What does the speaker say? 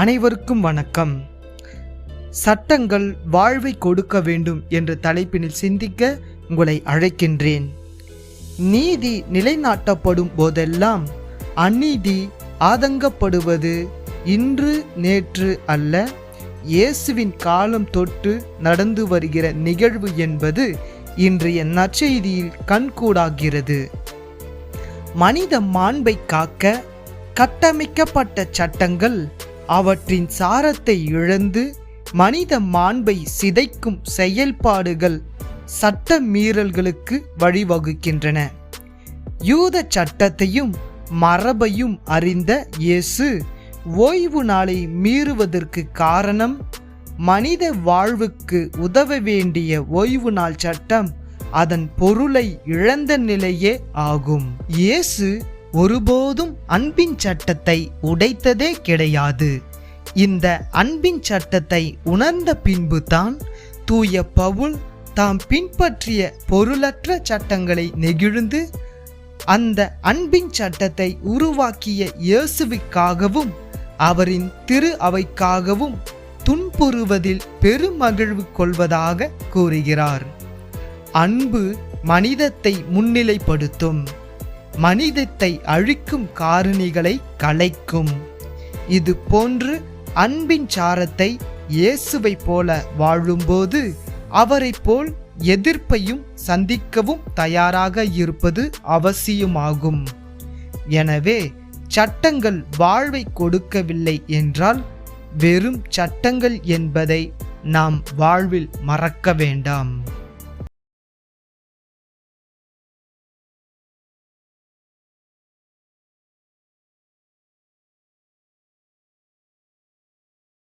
அனைவருக்கும் வணக்கம். சட்டங்கள் வாழ்வை கொடுக்க வேண்டும் என்ற தலைப்பினில் சிந்திக்க உங்களை அழைக்கின்றேன். நீதி நிலைநாட்டப்படும் போதெல்லாம் அநீதி ஆதங்கப்படுவது இன்று நேற்று அல்ல இயேசுவின் காலம் தொட்டு நடந்து வருகிற நிகழ்வு என்பது இன்றைய நற்செய்தியில் கண்கூடாகிறது. மனித மாண்பை காக்க கட்டமைக்கப்பட்ட சட்டங்கள் அவற்றின் சாரத்தை இழந்து மனித மாண்பை சிதைக்கும் செயல்பாடுகள் சட்ட மீறல்களுக்கு வழிவகுக்கின்றன. யூத சட்டத்தையும் மரபையும் அறிந்த இயேசு ஓய்வு நாளை மீறுவதற்கு காரணம் மனித வாழ்வுக்கு உதவ வேண்டிய ஓய்வு நாள் சட்டம் அதன் பொருளை இழந்த நிலையே ஆகும். இயேசு ஒருபோதும் அன்பின் சட்டத்தை உடைத்ததே கிடையாது. இந்த அன்பின் சட்டத்தை உணர்ந்த பின்புதான் தூய பவுல் தாம் பின்பற்றிய பொருளற்ற சட்டங்களை நெகிழ்ந்து அந்த அன்பின் சட்டத்தை உருவாக்கிய இயேசுவுக்காகவும் அவரின் திரு அவைக்காகவும் துன்புறுவதில் பெருமகிழ்வு கொள்வதாக கூறுகிறார். அன்பு மனிதத்தை முன்னிலைப்படுத்தும். மனிதத்தை அழிக்கும் காரணிகளை கலைக்கும் இது போன்று அன்பின் சாரத்தை இயேசுவை போல வாழும்போது அவரைப் போல் எதிர்ப்பையும் சந்திக்கவும் தயாராக இருப்பது அவசியமாகும். எனவே சட்டங்கள் வாழ்வை கொடுக்கவில்லை என்றால் வெறும் சட்டங்கள் என்பதை நாம் வாழ்வில் மறக்க வேண்டாம்.